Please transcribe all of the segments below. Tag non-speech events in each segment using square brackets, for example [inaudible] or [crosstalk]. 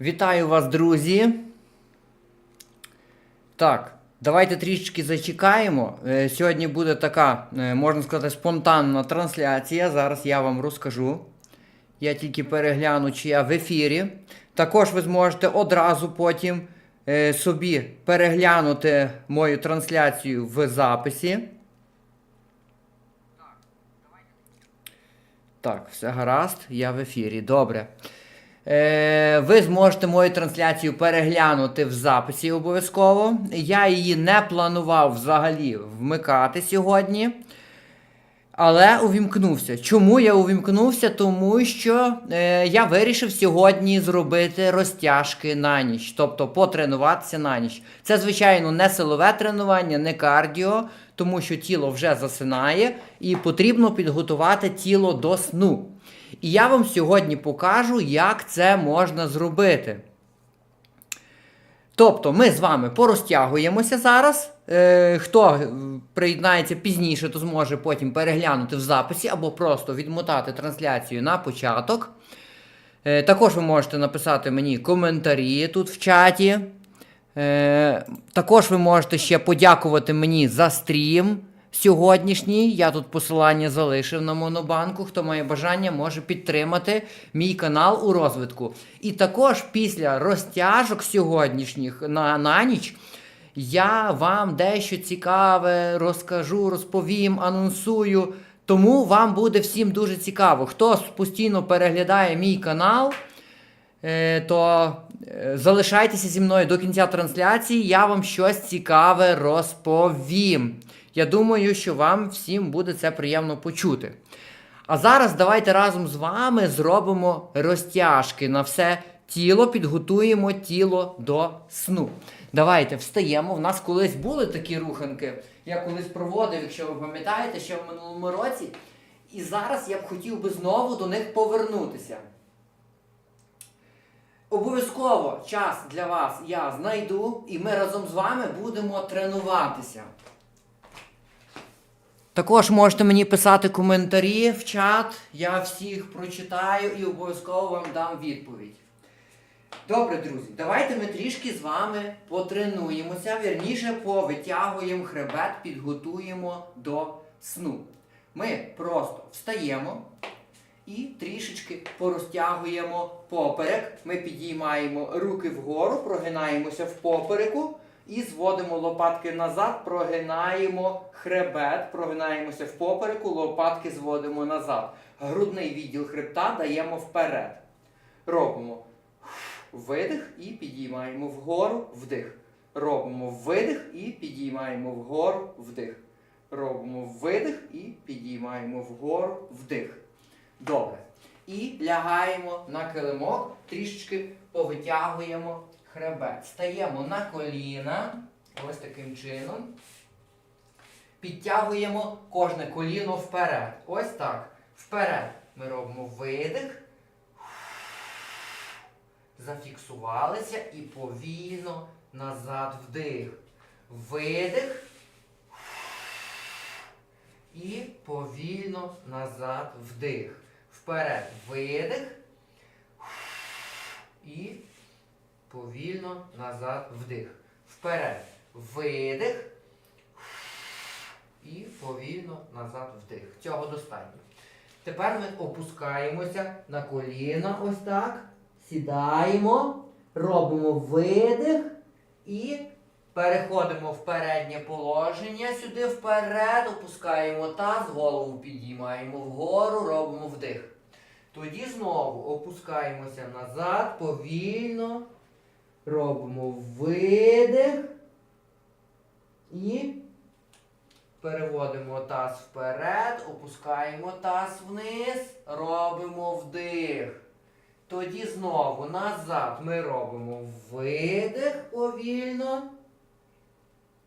Вітаю вас, друзі. Так, давайте трішечки зачекаємо. Е, Сьогодні буде така, е, можна сказати, спонтанна трансляція. Зараз я вам розкажу. Я тільки перегляну, чи я в ефірі. Також ви зможете одразу потім е, собі переглянути мою трансляцію в записі. Так, все гаразд, я в ефірі. Добре. Е, ви зможете мою трансляцію переглянути в записі обов'язково. Я її не планував взагалі вмикати сьогодні. Але увімкнувся. Чому я увімкнувся? Тому що е, я вирішив сьогодні зробити розтяжки на ніч, тобто потренуватися на ніч. Це, звичайно, не силове тренування, не кардіо, тому що тіло вже засинає і потрібно підготувати тіло до сну. І я вам сьогодні покажу, як це можна зробити. Тобто ми з вами порозтягуємося зараз. Е, хто е, приєднається пізніше, то зможе потім переглянути в записі або просто відмотати трансляцію на початок. Е, також ви можете написати мені коментарі тут в чаті. Також ви можете ще подякувати мені за стрім сьогоднішній. Я тут посилання залишив на Монобанку. Хто має бажання, може підтримати мій канал у розвитку. І також після розтяжок сьогоднішніх на, на ніч. Я вам дещо цікаве розкажу, розповім, анонсую. Тому вам буде всім дуже цікаво. Хто постійно переглядає мій канал, е, то е, залишайтеся зі мною до кінця трансляції, я вам щось цікаве розповім. Я думаю, що вам всім буде це приємно почути. А зараз давайте разом з вами зробимо розтяжки на все тіло, підготуємо тіло до сну. Давайте встаємо. У нас колись були такі руханки. Я колись проводив, якщо ви пам'ятаєте, ще в минулому році. І зараз я б хотів би знову до них повернутися. Обов'язково час для вас я знайду, і ми разом з вами будемо тренуватися. Також можете мені писати коментарі в чат, я всіх прочитаю і обов'язково вам дам відповідь. Добре, друзі, давайте ми трішки з вами потренуємося, вірніше повитягуємо хребет, підготуємо до сну. Ми просто встаємо і трішечки порозтягуємо поперек. Ми підіймаємо руки вгору, прогинаємося в попереку і зводимо лопатки назад, прогинаємо хребет, прогинаємося в попереку, лопатки зводимо назад. Грудний відділ хребта даємо вперед. Робимо видих і підіймаємо вгору, вдих. Робимо видих і підіймаємо вгору, вдих. Робимо видих і підіймаємо вгору, вдих. Добре. І лягаємо на килимок, трішечки повитягуємо хребет. Стаємо на коліна. Ось таким чином. Підтягуємо кожне коліно вперед. Ось так. Вперед. Ми робимо видих. Зафіксувалися і повільно назад вдих. Видих. І повільно назад вдих. Вперед. Видих. І повільно назад вдих. Вперед. Видих. І повільно назад вдих. Цього достатньо. Тепер ми опускаємося на коліна ось так. Сідаємо, робимо видих і переходимо в переднє положення. Сюди вперед, опускаємо таз, голову підіймаємо вгору, робимо вдих. Тоді знову опускаємося назад, повільно. Робимо видих. І переводимо таз вперед, опускаємо таз вниз, робимо вдих. Тоді знову назад ми робимо видих повільно.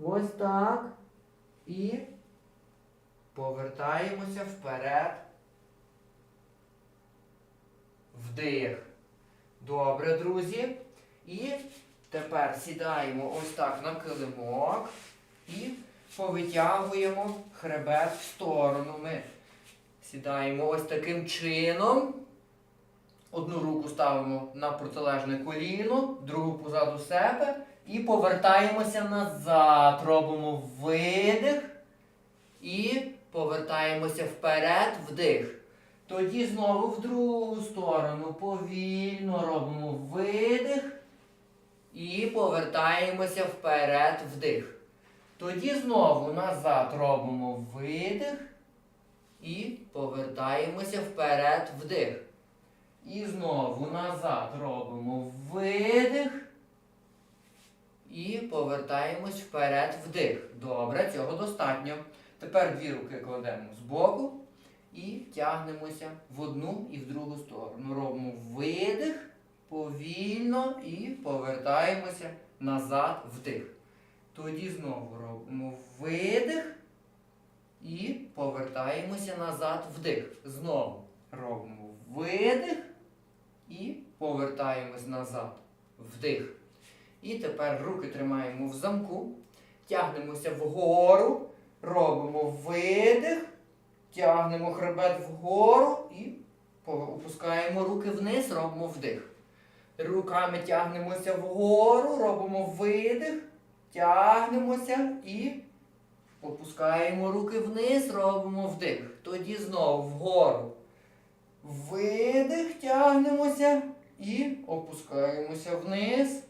Ось так. І повертаємося вперед. Вдих. Добре, друзі. І тепер сідаємо ось так на килимок і повитягуємо хребет в сторону. Ми сідаємо ось таким чином. Одну руку ставимо на протилежне коліно, другу позаду себе і повертаємося назад. Робимо видих і повертаємося вперед, вдих. Тоді знову в другу сторону повільно робимо видих і повертаємося вперед, вдих. Тоді знову назад робимо видих і повертаємося вперед, вдих. І знову назад робимо видих. І повертаємось вперед вдих. Добре, цього достатньо. Тепер дві руки кладемо збоку і тягнемося в одну і в другу сторону. Робимо видих повільно і повертаємося назад вдих. Тоді знову робимо видих і повертаємося назад вдих. Знову робимо видих і повертаємось назад вдих. І тепер руки тримаємо в замку, тягнемося вгору, робимо видих, тягнемо хребет вгору і опускаємо руки вниз, робимо вдих. Руками тягнемося вгору, робимо видих, тягнемося і опускаємо руки вниз, робимо вдих. Тоді знову вгору. Видих, тягнемося і опускаємося вниз.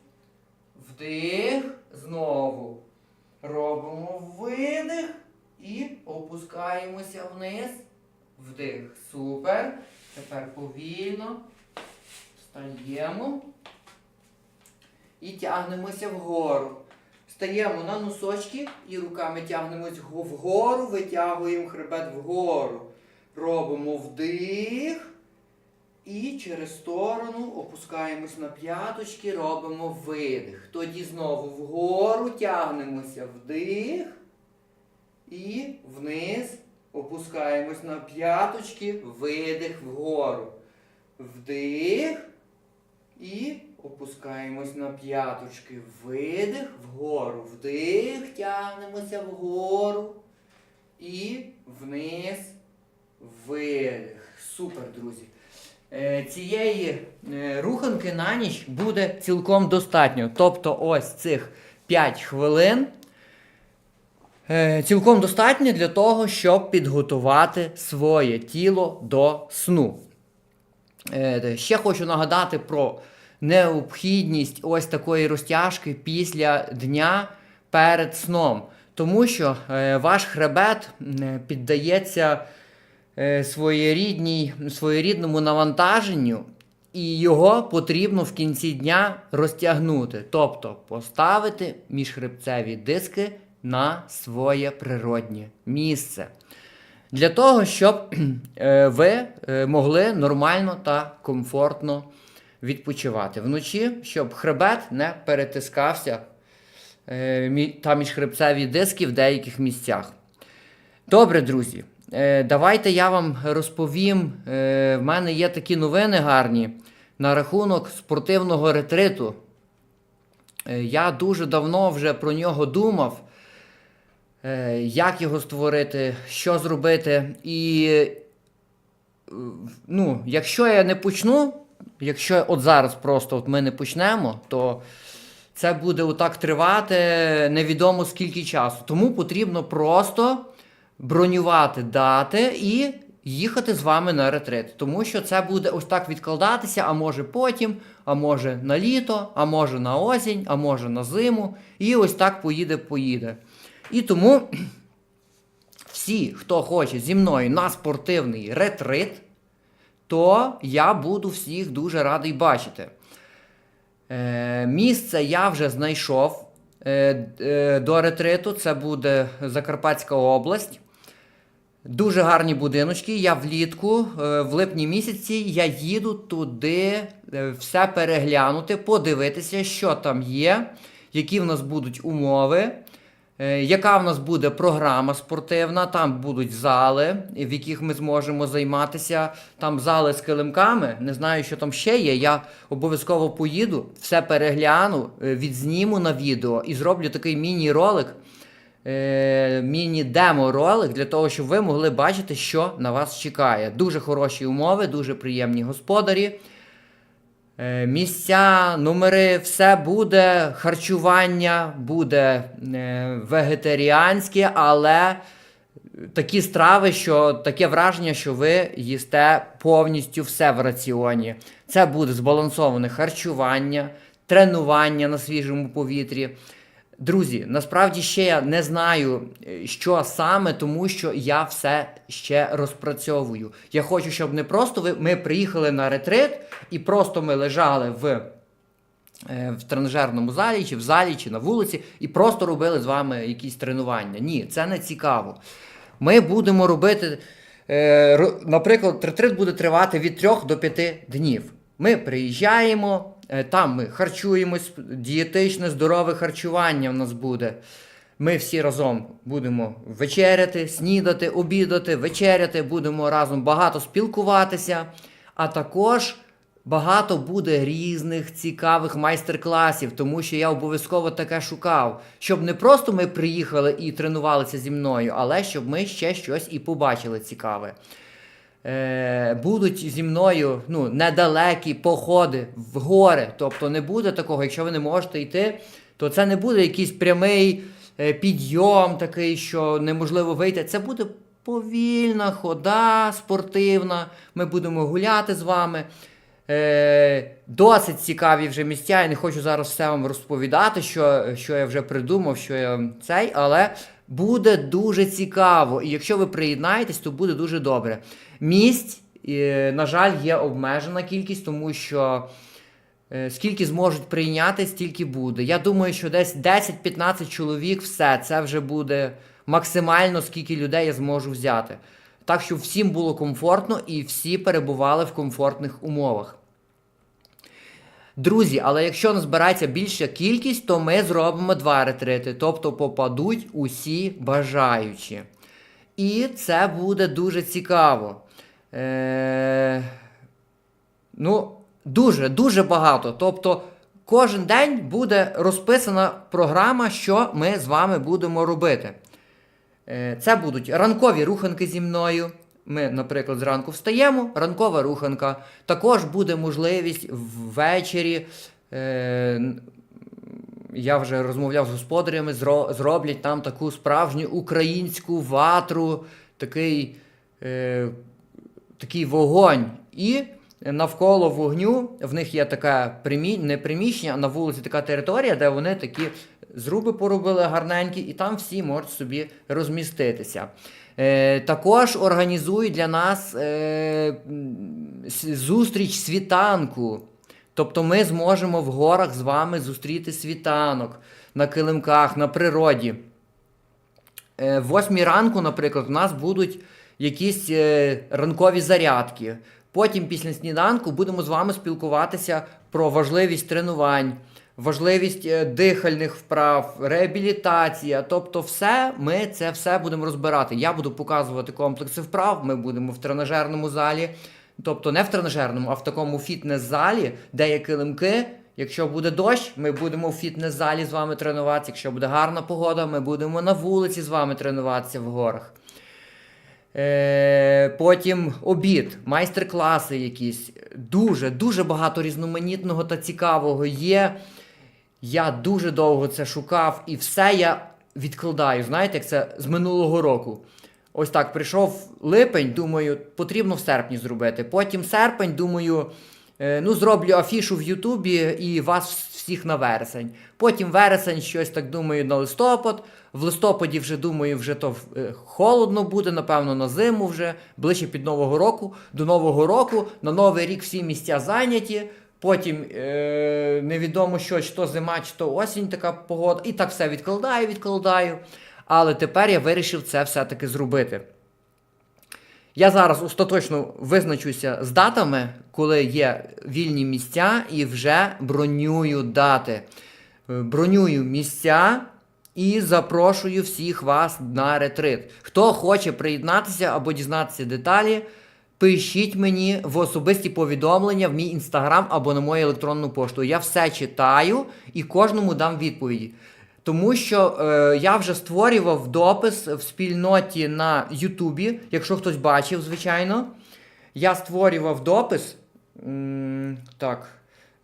Вдих. Знову. Робимо видих і опускаємося вниз. Вдих. Супер. Тепер повільно. Встаємо. І тягнемося вгору. Стаємо на носочки і руками тягнемось вгору, витягуємо хребет вгору. Робимо вдих. І через сторону опускаємось на п'яточки, робимо видих. Тоді знову вгору тягнемося вдих. І вниз опускаємось на п'яточки, видих вгору. Вдих. І опускаємось на п'яточки. Видих вгору. Вдих, тягнемося вгору. І вниз. Видих. Супер, друзі. Е, Цієї е, руханки на ніч буде цілком достатньо. Тобто ось цих 5 хвилин е, цілком достатньо для того, щоб підготувати своє тіло до сну. Ще хочу нагадати про необхідність ось такої розтяжки після дня перед сном. Тому що е, ваш хребет піддається е, своєрідному навантаженню, і його потрібно в кінці дня розтягнути. Тобто поставити міжхребцеві диски на своє природнє місце. Для того, щоб [clears throat] е, ви е, могли нормально та комфортно відпочивати вночі, щоб хребет не перетискався е, та міжхребцеві диски в деяких місцях. Добре, друзі, е, давайте я вам розповім. Е, в мене є такі новини гарні на рахунок спортивного ретриту. Я дуже давно вже про нього думав, як його створити, що зробити. І ну, якщо я не почну, якщо от зараз просто от ми не почнемо, то це буде отак тривати невідомо скільки часу. Тому потрібно просто бронювати дати і їхати з вами на ретрит. Тому що це буде ось так відкладатися, а може потім, а може на літо, а може на осінь, а може на зиму. І ось так поїде, поїде. І тому [clears throat] всі, хто хоче зі мною на спортивний ретрит, то я буду всіх дуже радий бачити. Е, місце я вже знайшов е, е, до ретриту. Це буде Закарпатська область. Дуже гарні будиночки. Я влітку, е, в липні місяці, я їду туди е, все переглянути, подивитися, що там є, які в нас будуть умови. Е, Яка в нас буде програма спортивна? Там будуть зали, в яких ми зможемо займатися. Там зали з килимками. Не знаю, що там ще є. Я обов'язково поїду, все перегляну, е, відзніму на відео і зроблю такий міні-ролик, е, міні-демо-ролик для того, щоб ви могли бачити, що на вас чекає. Дуже хороші умови, дуже приємні господарі. Е, Місця, номери, все буде, харчування буде е, вегетаріанське, але такі страви, що таке враження, що ви їсте повністю все в раціоні. Це буде збалансоване харчування, тренування на свіжому повітрі. Друзі, насправді ще я не знаю, е, що саме, тому що я все ще розпрацьовую. Я хочу, щоб не просто ви, ми приїхали на ретрит і просто ми лежали в, е, в тренажерному залі, чи в залі, чи на вулиці, і просто робили з вами якісь тренування. Ні, це не цікаво. Ми будемо робити, е, наприклад, ретрит буде тривати від 3 до 5 днів. Ми приїжджаємо, там ми харчуємось, дієтичне, здорове харчування у нас буде. Ми всі разом будемо вечеряти, снідати, обідати, вечеряти, будемо разом багато спілкуватися, а також багато буде різних цікавих майстер-класів, тому що я обов'язково таке шукав, щоб не просто ми приїхали і тренувалися зі мною, але щоб ми ще щось і побачили цікаве. Е, будуть зі мною ну, недалекі походи в гори. Тобто не буде такого, якщо ви не можете йти, то це не буде якийсь прямий е, підйом такий, що неможливо вийти. Це буде повільна хода спортивна. Ми будемо гуляти з вами. Е, досить цікаві вже місця. Я не хочу зараз все вам розповідати, що, що я вже придумав, що я цей, але буде дуже цікаво. І якщо ви приєднаєтесь, то буде дуже добре. Місць, е, на жаль, є обмежена кількість, тому що е, скільки зможуть прийняти, стільки буде. Я думаю, що десь 10-15 чоловік, все, це вже буде максимально, скільки людей я зможу взяти. Так, щоб всім було комфортно і всі перебували в комфортних умовах. Друзі, але якщо не збирається більша кількість, то ми зробимо два ретрити, тобто попадуть усі бажаючі. І це буде дуже цікаво. Е... Ну, дуже, дуже багато. Тобто, кожен день буде розписана програма, що ми з вами будемо робити. Е, Це будуть ранкові руханки зі мною. Ми, наприклад, зранку встаємо, ранкова руханка. Також буде можливість ввечері. Е, я вже розмовляв з господарями, зро- зроблять там таку справжню українську ватру, такий, е, такий вогонь. І навколо вогню в них є таке примі... не приміщення, а на вулиці така територія, де вони такі зруби поробили гарненькі, і там всі можуть собі розміститися. Е, також організують для нас е, зустріч світанку. Тобто ми зможемо в горах з вами зустріти світанок на килимках, на природі. Е, В восьмій ранку, наприклад, у нас будуть якісь ранкові зарядки. Потім, після сніданку, будемо з вами спілкуватися про важливість тренувань, важливість е, дихальних вправ, реабілітація. Тобто, все, ми це все будемо розбирати. Я буду показувати комплекси вправ. Ми будемо в тренажерному залі, тобто не в тренажерному, а в такому фітнес-залі, де є килимки. Якщо буде дощ, ми будемо в фітнес-залі з вами тренуватися. Якщо буде гарна погода, ми будемо на вулиці з вами тренуватися в горах. Е, потім обід, майстер-класи якісь. Дуже, дуже багато різноманітного та цікавого є. Я дуже довго це шукав і все я відкладаю. Знаєте, як це з минулого року. Ось так прийшов липень, думаю, потрібно в серпні зробити. Потім серпень, думаю, е, ну зроблю афішу в Ютубі і вас всіх на вересень. Потім вересень, щось так думаю, на листопад. В листопаді вже думаю, вже то е, холодно буде, напевно, на зиму вже, ближче під Нового року. До Нового року, на Новий рік всі місця зайняті. Потім е, невідомо що, чи то зима, чи то осінь така погода. І так все відкладаю, відкладаю. Але тепер я вирішив це все-таки зробити. Я зараз остаточно визначуся з датами, коли є вільні місця, і вже бронюю дати. Е, Бронюю місця і запрошую всіх вас на ретрит. Хто хоче приєднатися або дізнатися деталі, пишіть мені в особисті повідомлення в мій інстаграм або на мою електронну пошту. Я все читаю і кожному дам відповіді. Тому що е, я вже створював допис в спільноті на Ютубі, якщо хтось бачив, звичайно. Я створював допис. Так.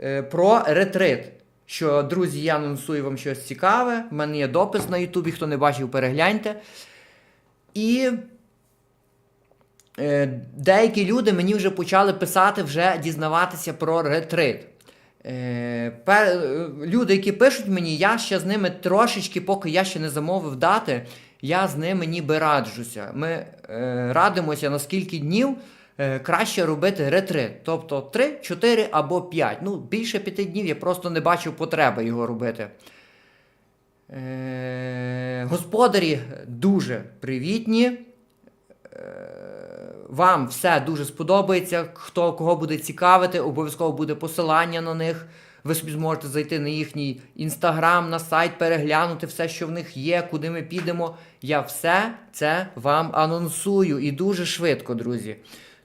е, про ретрит. Що, друзі, я анонсую вам щось цікаве. В мене є допис на Ютубі, хто не бачив, перегляньте. І деякі люди мені вже почали писати, вже дізнаватися про ретрит. Е, е, люди, які пишуть мені, я ще з ними трошечки, поки я ще не замовив дати, я з ними ніби раджуся. Ми е, радимося на скільки днів е, краще робити ретрит. Тобто 3, 4 або 5. Ну, більше 5 днів я просто не бачив потреби його робити. Е, господарі дуже привітні. Е, Вам все дуже сподобається. Хто кого буде цікавити, обов'язково буде посилання на них. Ви собі зможете зайти на їхній інстаграм, на сайт, переглянути все, що в них є, куди ми підемо. Я все це вам анонсую і дуже швидко, друзі.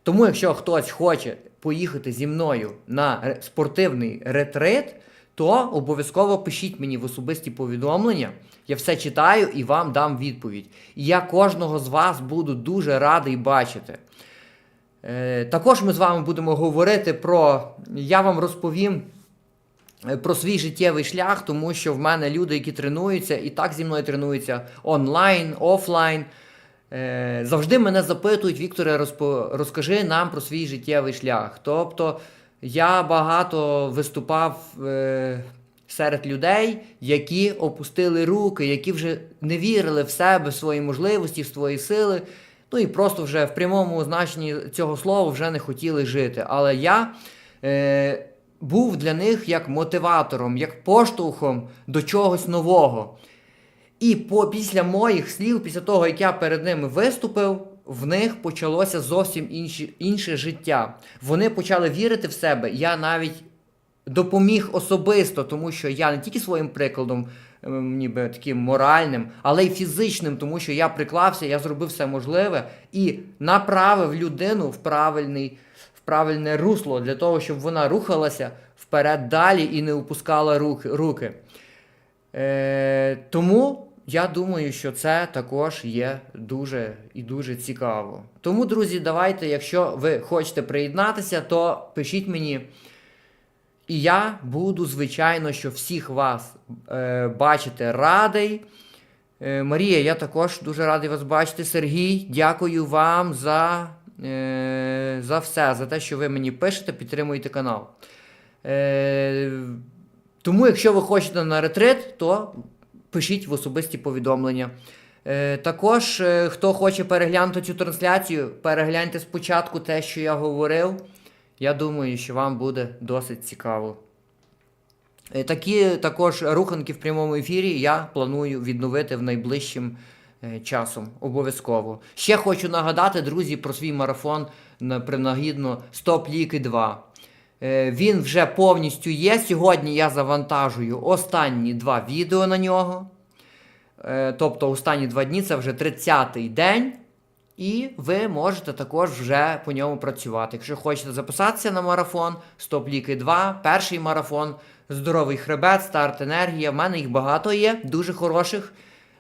Тому, якщо хтось хоче поїхати зі мною на спортивний ретрит, то обов'язково пишіть мені в особисті повідомлення. Я все читаю і вам дам відповідь. І я кожного з вас буду дуже радий бачити. Е, також ми з вами будемо говорити про. Я вам розповім е, про свій життєвий шлях, тому що в мене люди, які тренуються, і так зі мною тренуються онлайн, офлайн. Е, завжди мене запитують, Вікторе, розкажи нам про свій життєвий шлях. Тобто я багато виступав е, серед людей, які опустили руки, які вже не вірили в себе, в свої можливості, в свої сили. Ну і просто вже в прямому значенні цього слова вже не хотіли жити. Але я е, був для них як мотиватором, як поштовхом до чогось нового. І по, після моїх слів, після того, як я перед ними виступив, в них почалося зовсім інші, інше життя. Вони почали вірити в себе. Я навіть допоміг особисто, тому що я не тільки своїм прикладом, ем, ніби таким моральним, але й фізичним, тому що я приклався, я зробив все можливе і направив людину в правильний, правильне русло для того, щоб вона рухалася вперед далі і не опускала руки. Е, тому я думаю, що це також є дуже і дуже цікаво. Тому, друзі, давайте, якщо ви хочете приєднатися, то пишіть мені. І я буду, звичайно, що всіх вас е, бачити радий. Е, Марія, я також дуже радий вас бачити. Сергій, дякую вам за, е, за все, за те, що ви мені пишете, підтримуєте канал. Е, тому, якщо ви хочете на ретрит, то пишіть в особисті повідомлення. Е, також, е, хто хоче переглянути цю трансляцію, перегляньте спочатку те, що я говорив. Я думаю, що вам буде досить цікаво. Е, Такі також руханки в прямому ефірі я планую відновити в найближчим часом. Обов'язково. Ще хочу нагадати, друзі, про свій марафон на принагідно Стоп Ліки 2. Е, Він вже повністю є. Сьогодні я завантажую останні два відео на нього. Е, Тобто останні два дні це вже 30-й день. І ви можете також вже по ньому працювати. Якщо хочете записатися на марафон, Стоп Ліки 2, перший марафон, здоровий хребет, старт енергія. В мене їх багато є, дуже хороших.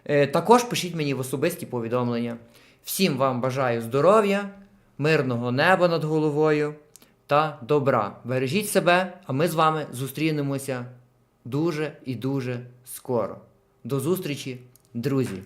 Е, Також пишіть мені в особисті повідомлення. Всім вам бажаю здоров'я, мирного неба над головою та добра. Бережіть себе, а ми з вами зустрінемося дуже і дуже скоро. До зустрічі, друзі!